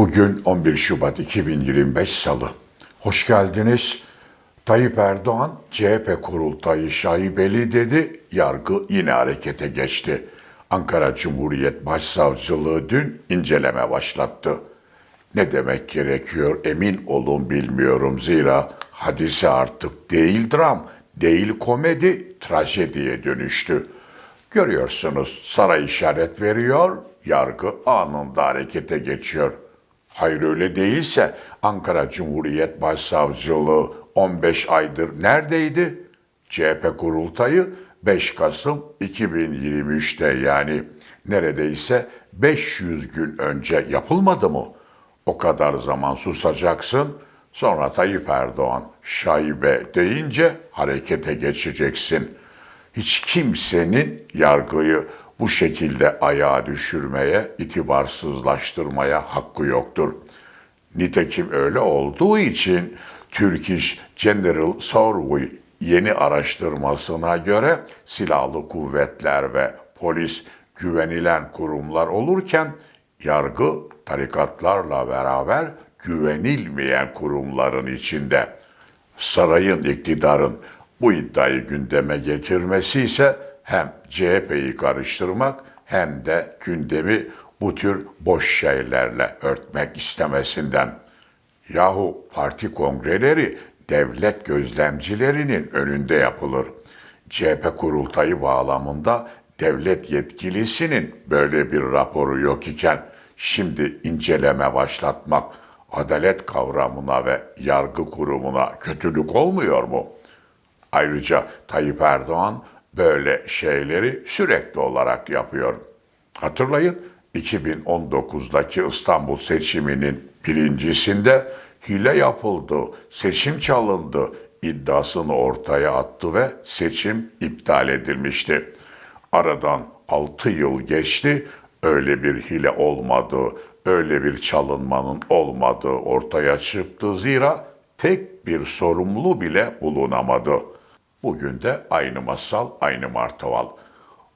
Bugün 11 Şubat 2025 Salı. Hoş geldiniz. Tayyip Erdoğan CHP kurultayı şaibeli dedi, yargı yine harekete geçti. Ankara Cumhuriyet Başsavcılığı dün inceleme başlattı. Ne demek gerekiyor emin olun bilmiyorum zira hadise artık değil dram, değil komedi, trajediye dönüştü. Görüyorsunuz saray işaret veriyor, yargı anında harekete geçiyor. Hayır öyle değilse Ankara Cumhuriyet Başsavcılığı 15 aydır neredeydi? CHP kurultayı 5 Kasım 2023'te yani neredeyse 500 gün önce yapılmadı mı? O kadar zaman susacaksın, sonra Tayyip Erdoğan şaibe deyince harekete geçeceksin. Hiç kimsenin yargıyı bu şekilde ayağa düşürmeye, itibarsızlaştırmaya hakkı yoktur. Nitekim öyle olduğu için Turkish General Survey yeni araştırmasına göre silahlı kuvvetler ve polis güvenilen kurumlar olurken yargı tarikatlarla beraber güvenilmeyen kurumların içinde. Sarayın iktidarın bu iddiayı gündeme getirmesi ise hem CHP'yi karıştırmak hem de gündemi bu tür boş şeylerle örtmek istemesinden. Yahu parti kongreleri devlet gözlemcilerinin önünde yapılır. CHP kurultayı bağlamında devlet yetkilisinin böyle bir raporu yok iken şimdi inceleme başlatmak adalet kavramına ve yargı kurumuna kötülük olmuyor mu? Ayrıca Tayyip Erdoğan böyle şeyleri sürekli olarak yapıyor. Hatırlayın 2019'daki İstanbul seçiminin birincisinde hile yapıldı, seçim çalındı iddiasını ortaya attı ve seçim iptal edilmişti. Aradan 6 yıl geçti, öyle bir hile olmadı, öyle bir çalınmanın olmadığı ortaya çıktı zira tek bir sorumlu bile bulunamadı. Bugün de aynı masal, aynı martaval.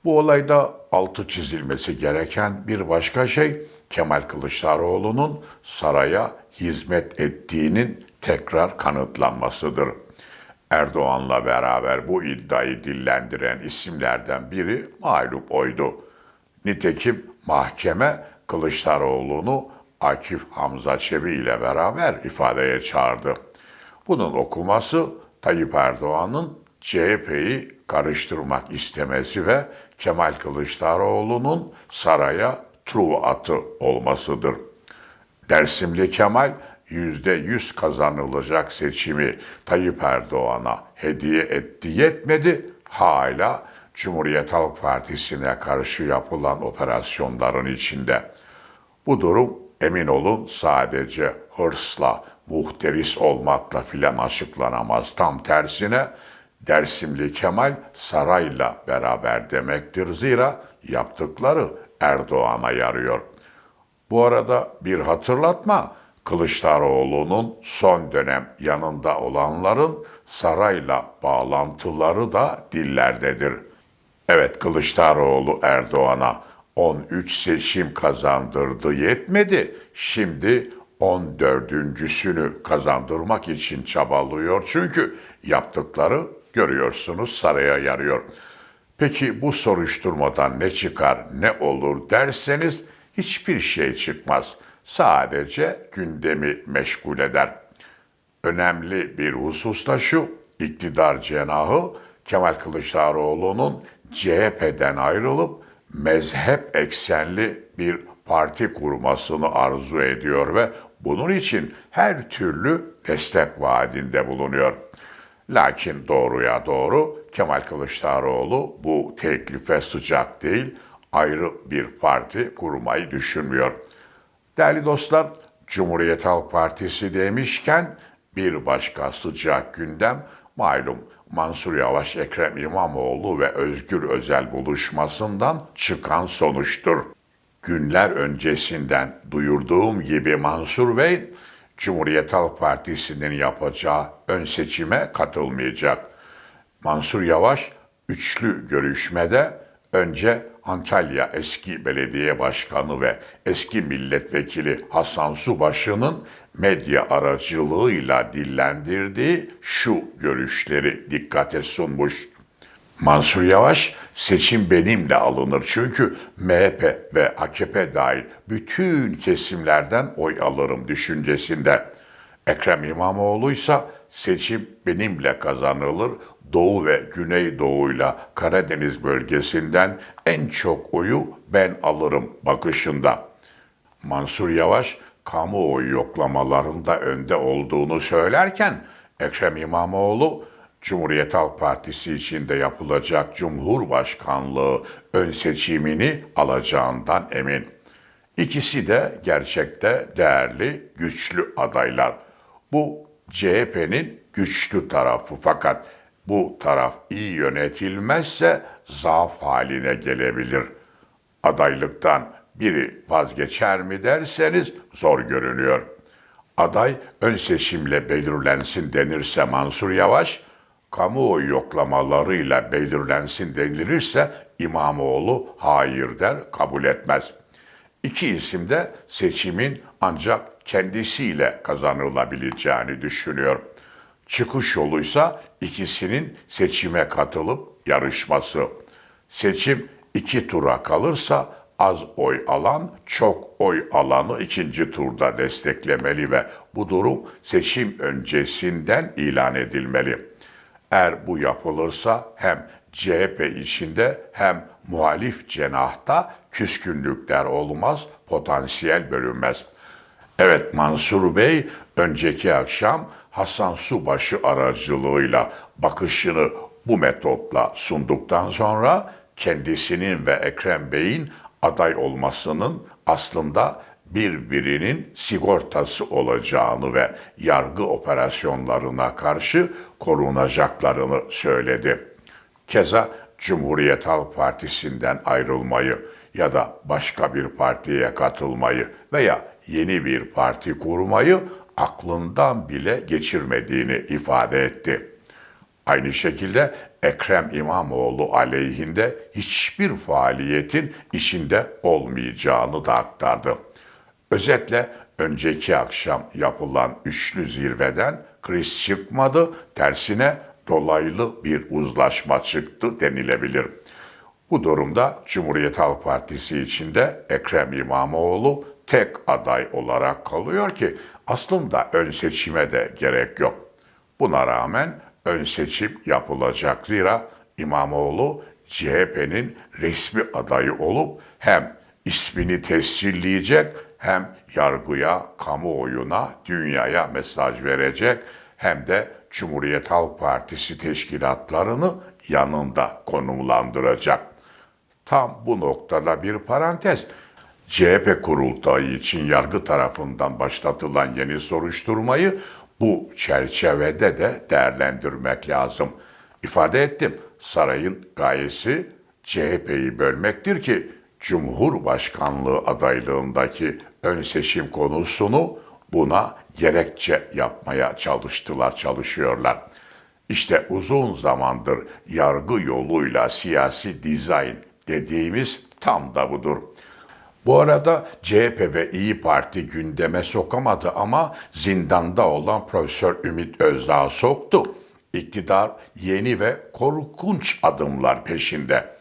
Bu olayda altı çizilmesi gereken bir başka şey Kemal Kılıçdaroğlu'nun saraya hizmet ettiğinin tekrar kanıtlanmasıdır. Erdoğan'la beraber bu iddiayı dillendiren isimlerden biri mağlup oydu. Nitekim mahkeme Kılıçdaroğlu'nu Akif Hamza Çebi ile beraber ifadeye çağırdı. Bunun okuması Tayyip Erdoğan'ın CHP'yi karıştırmak istemesi ve Kemal Kılıçdaroğlu'nun saraya Truva atı olmasıdır. Dersimli Kemal yüzde yüz kazanılacak seçimi Tayyip Erdoğan'a hediye etti yetmedi, hala Cumhuriyet Halk Partisi'ne karşı yapılan operasyonların içinde. Bu durum emin olun sadece hırsla, muhteris olmakla filan açıklanamaz. Tam tersine Dersimli Kemal sarayla beraber demektir. Zira yaptıkları Erdoğan'a yarıyor. Bu arada bir hatırlatma, Kılıçdaroğlu'nun son dönem yanında olanların sarayla bağlantıları da dillerdedir. Evet Kılıçdaroğlu Erdoğan'a 13 seçim kazandırdı yetmedi. Şimdi 14.sünü kazandırmak için çabalıyor. Çünkü yaptıkları görüyorsunuz saraya yarıyor. Peki bu soruşturmadan ne çıkar, ne olur derseniz hiçbir şey çıkmaz. Sadece gündemi meşgul eder. Önemli bir husus da şu, iktidar cenahı Kemal Kılıçdaroğlu'nun CHP'den ayrılıp mezhep eksenli bir parti kurmasını arzu ediyor ve bunun için her türlü destek vaadinde bulunuyor. Lakin doğruya doğru Kemal Kılıçdaroğlu bu teklife sıcak değil, ayrı bir parti kurmayı düşünmüyor. Değerli dostlar, Cumhuriyet Halk Partisi demişken bir başka sıcak gündem malum Mansur Yavaş, Ekrem İmamoğlu ve Özgür Özel buluşmasından çıkan sonuçtur. Günler öncesinden duyurduğum gibi Mansur Bey, Cumhuriyet Halk Partisi'nin yapacağı ön seçime katılmayacak. Mansur Yavaş, üçlü görüşmede Önce Antalya eski belediye başkanı ve eski milletvekili Hasan Subaşı'nın medya aracılığıyla dillendirdiği şu görüşleri dikkate sunmuş. Mansur Yavaş seçim benimle alınır çünkü MHP ve AKP dahil bütün kesimlerden oy alırım düşüncesinde. Ekrem İmamoğlu ise seçim benimle kazanılır. Doğu ve Güneydoğu'yla Karadeniz bölgesinden en çok oyu ben alırım bakışında. Mansur Yavaş kamuoyu yoklamalarında önde olduğunu söylerken Ekrem İmamoğlu Cumhuriyet Halk Partisi içinde yapılacak Cumhurbaşkanlığı ön seçimini alacağından emin. İkisi de gerçekte değerli, güçlü adaylar. Bu CHP'nin güçlü tarafı fakat bu taraf iyi yönetilmezse zaaf haline gelebilir. Adaylıktan biri vazgeçer mi derseniz zor görünüyor. Aday ön seçimle belirlensin denirse Mansur Yavaş, kamuoyu yoklamalarıyla belirlensin denilirse İmamoğlu hayır der, kabul etmez. İki isim de seçimin ancak kendisiyle kazanılabileceğini düşünüyor. Çıkış yoluysa ikisinin seçime katılıp yarışması. Seçim iki tura kalırsa az oy alan çok oy alanı ikinci turda desteklemeli ve bu durum seçim öncesinden ilan edilmeli. Eğer bu yapılırsa hem CHP içinde hem muhalif cenahta küskünlükler olmaz, potansiyel bölünmez. Evet Mansur Bey önceki akşam Hasan Subaşı aracılığıyla bakışını bu metotla sunduktan sonra kendisinin ve Ekrem Bey'in aday olmasının aslında birbirinin sigortası olacağını ve yargı operasyonlarına karşı korunacaklarını söyledi. Keza Cumhuriyet Halk Partisi'nden ayrılmayı ya da başka bir partiye katılmayı veya yeni bir parti kurmayı aklından bile geçirmediğini ifade etti. Aynı şekilde Ekrem İmamoğlu aleyhinde hiçbir faaliyetin içinde olmayacağını da aktardı. Özetle önceki akşam yapılan üçlü zirveden kriz çıkmadı, tersine dolaylı bir uzlaşma çıktı denilebilir. Bu durumda Cumhuriyet Halk Partisi içinde Ekrem İmamoğlu tek aday olarak kalıyor ki aslında ön seçime de gerek yok. Buna rağmen ön seçim yapılacak zira İmamoğlu CHP'nin resmi adayı olup hem ismini tescilleyecek hem yargıya, kamuoyuna, dünyaya mesaj verecek hem de Cumhuriyet Halk Partisi teşkilatlarını yanında konumlandıracak. Tam bu noktada bir parantez. CHP kurultayı için yargı tarafından başlatılan yeni soruşturmayı bu çerçevede de değerlendirmek lazım. İfade ettim, sarayın gayesi CHP'yi bölmektir ki Cumhurbaşkanlığı adaylığındaki ön seçim konusunu buna gerekçe yapmaya çalıştılar, çalışıyorlar. İşte uzun zamandır yargı yoluyla siyasi dizayn dediğimiz tam da budur. Bu arada CHP ve İyi Parti gündeme sokamadı ama zindanda olan Profesör Ümit Özdağ soktu. İktidar yeni ve korkunç adımlar peşinde.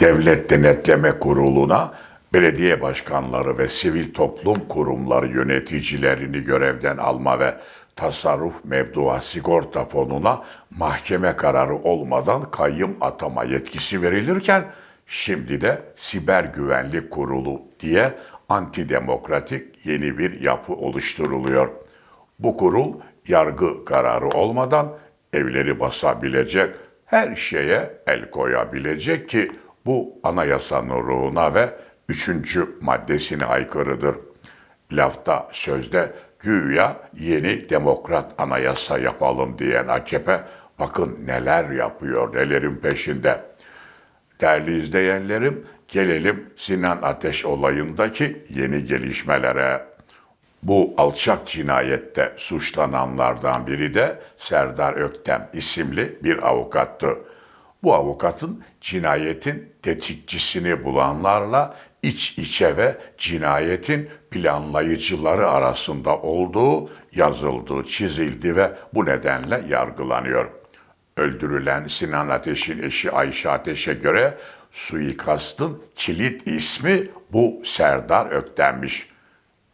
Devlet Denetleme Kurulu'na belediye başkanları ve sivil toplum kurumları yöneticilerini görevden alma ve tasarruf mevdua sigorta fonuna mahkeme kararı olmadan kayyım atama yetkisi verilirken şimdi de siber güvenlik kurulu diye antidemokratik yeni bir yapı oluşturuluyor. Bu kurul yargı kararı olmadan evleri basabilecek, her şeye el koyabilecek ki bu anayasanın ruhuna ve üçüncü maddesine aykırıdır. Lafta sözde güya yeni demokrat anayasa yapalım diyen AKP bakın neler yapıyor nelerin peşinde. Değerli izleyenlerim gelelim Sinan Ateş olayındaki yeni gelişmelere. Bu alçak cinayette suçlananlardan biri de Serdar Öktem isimli bir avukattı. Bu avukatın cinayetin tetikçisini bulanlarla iç içe ve cinayetin planlayıcıları arasında olduğu yazıldı, çizildi ve bu nedenle yargılanıyor. Öldürülen Sinan Ateş'in eşi Ayşe Ateş'e göre suikastın kilit ismi bu Serdar Ökten'miş.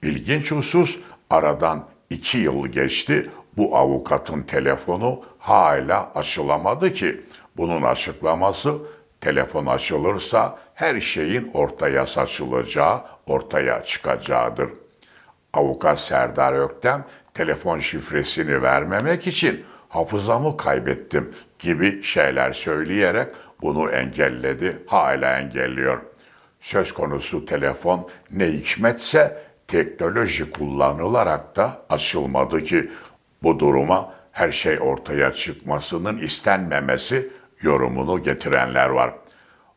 İlginç husus aradan iki yıl geçti. Bu avukatın telefonu hala açılamadı ki bunun açıklaması telefon açılırsa her şeyin ortaya saçılacağı, ortaya çıkacağıdır. Avukat Serdar Öktem telefon şifresini vermemek için hafızamı kaybettim gibi şeyler söyleyerek bunu engelledi, hala engelliyor. Söz konusu telefon ne hikmetse teknoloji kullanılarak da açılmadı ki bu duruma her şey ortaya çıkmasının istenmemesi yorumunu getirenler var.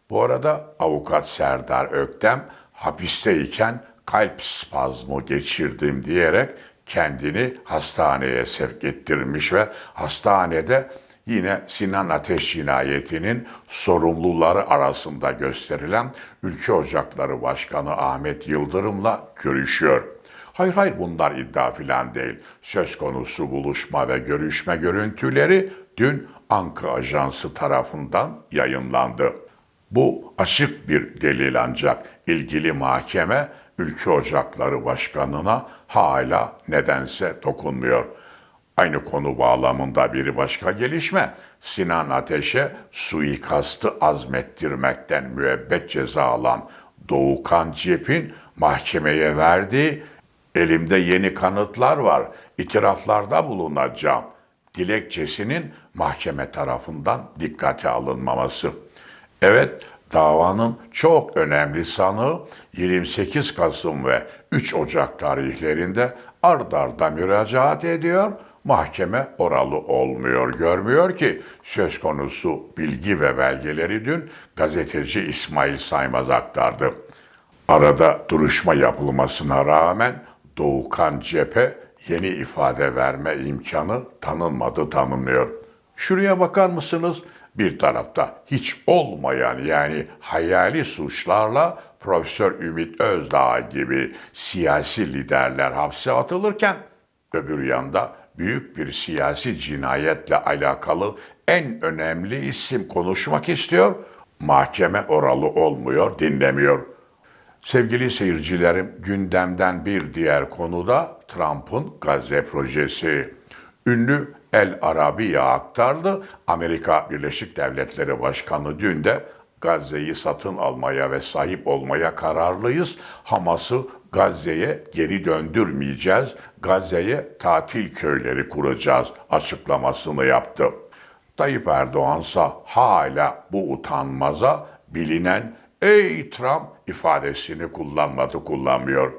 Bu arada avukat Serdar Öktem hapisteyken kalp spazmı geçirdim diyerek kendini hastaneye sevk ettirmiş ve hastanede yine Sinan Ateş cinayetinin sorumluları arasında gösterilen Ülke Ocakları Başkanı Ahmet Yıldırım'la görüşüyor. Hayır hayır bunlar iddia filan değil. Söz konusu buluşma ve görüşme görüntüleri dün Anka Ajansı tarafından yayınlandı. Bu açık bir delil ancak ilgili mahkeme Ülke Ocakları Başkanı'na hala nedense dokunmuyor. Aynı konu bağlamında bir başka gelişme, Sinan Ateş'e suikastı azmettirmekten müebbet ceza alan Doğukan Cep'in mahkemeye verdiği elimde yeni kanıtlar var, itiraflarda bulunacağım dilekçesinin mahkeme tarafından dikkate alınmaması. Evet, davanın çok önemli sanığı 28 Kasım ve 3 Ocak tarihlerinde ard arda müracaat ediyor. Mahkeme oralı olmuyor, görmüyor ki söz konusu bilgi ve belgeleri dün gazeteci İsmail Saymaz aktardı. Arada duruşma yapılmasına rağmen Doğukan Cephe yeni ifade verme imkanı tanınmadı, tanınmıyor. Şuraya bakar mısınız? Bir tarafta hiç olmayan yani hayali suçlarla Profesör Ümit Özdağ gibi siyasi liderler hapse atılırken öbür yanda büyük bir siyasi cinayetle alakalı en önemli isim konuşmak istiyor. Mahkeme oralı olmuyor, dinlemiyor. Sevgili seyircilerim, gündemden bir diğer konuda Trump'ın Gazze projesi. Ünlü El Arabiya aktardı. Amerika Birleşik Devletleri Başkanı dün de Gazze'yi satın almaya ve sahip olmaya kararlıyız. Hamas'ı Gazze'ye geri döndürmeyeceğiz. Gazze'ye tatil köyleri kuracağız açıklamasını yaptı. Tayyip Erdoğansa hala bu utanmaza bilinen ey Trump ifadesini kullanmadı kullanmıyor.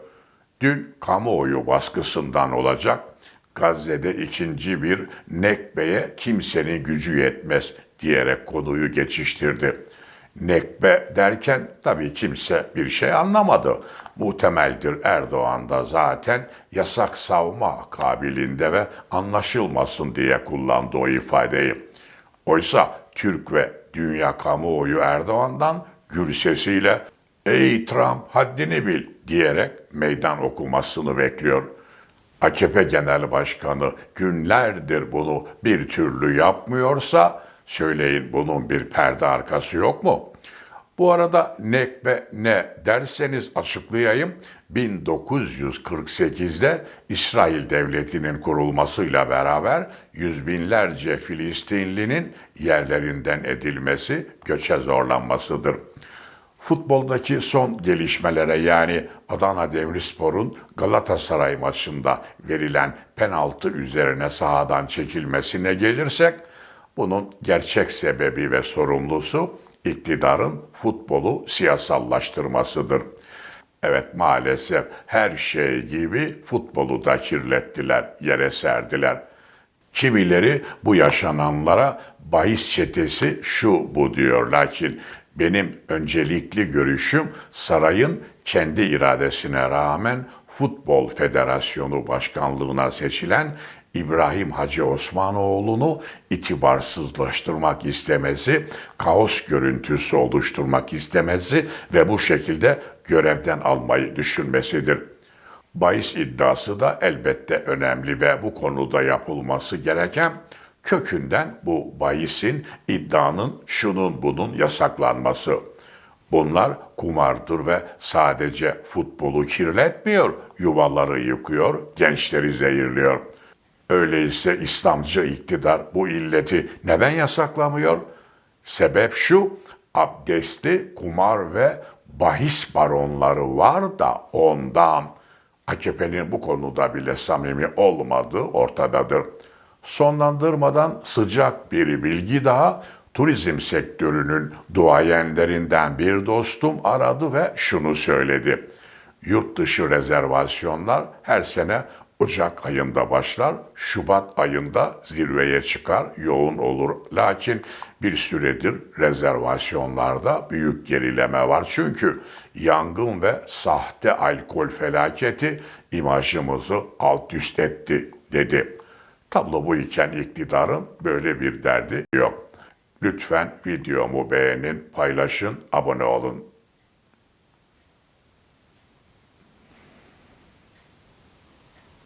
Dün kamuoyu baskısından olacak Gazze'de ikinci bir nekbeye kimsenin gücü yetmez diyerek konuyu geçiştirdi. Nekbe derken tabii kimse bir şey anlamadı. Muhtemeldir Erdoğan da zaten yasak savma kabiliğinde ve anlaşılmasın diye kullandı o ifadeyi. Oysa Türk ve dünya kamuoyu Erdoğan'dan gür sesiyle ''Ey Trump haddini bil'' diyerek meydan okumasını bekliyor. AKP Genel Başkanı günlerdir bunu bir türlü yapmıyorsa söyleyin bunun bir perde arkası yok mu? Bu arada nekbe ne derseniz açıklayayım. 1948'de İsrail Devleti'nin kurulmasıyla beraber yüz binlerce Filistinlinin yerlerinden edilmesi, göçe zorlanmasıdır. Futboldaki son gelişmelere yani Adana Demirspor'un Galatasaray maçında verilen penaltı üzerine sahadan çekilmesine gelirsek, bunun gerçek sebebi ve sorumlusu iktidarın futbolu siyasallaştırmasıdır. Evet maalesef her şey gibi futbolu da kirlettiler, yere serdiler. Kimileri bu yaşananlara bahis çetesi şu bu diyor. Lakin benim öncelikli görüşüm sarayın kendi iradesine rağmen Futbol Federasyonu Başkanlığına seçilen İbrahim Hacı Osmanoğlu'nu itibarsızlaştırmak istemesi, kaos görüntüsü oluşturmak istemesi ve bu şekilde görevden almayı düşünmesidir. Bahis iddiası da elbette önemli ve bu konuda yapılması gereken kökünden bu bahisin, iddianın, şunun bunun yasaklanması. Bunlar kumardır ve sadece futbolu kirletmiyor, yuvaları yıkıyor, gençleri zehirliyor. Öyleyse İslamcı iktidar bu illeti neden yasaklamıyor? Sebep şu, abdestli kumar ve bahis baronları var da ondan. AKP'nin bu konuda bile samimi olmadığı ortadadır. Sonlandırmadan sıcak bir bilgi daha turizm sektörünün duayenlerinden bir dostum aradı ve şunu söyledi. Yurt dışı rezervasyonlar her sene Ocak ayında başlar, Şubat ayında zirveye çıkar, yoğun olur. Lakin bir süredir rezervasyonlarda büyük gerileme var. Çünkü yangın ve sahte alkol felaketi imajımızı alt üst etti dedi. Tablo bu iken iktidarın böyle bir derdi yok. Lütfen videomu beğenin, paylaşın, abone olun.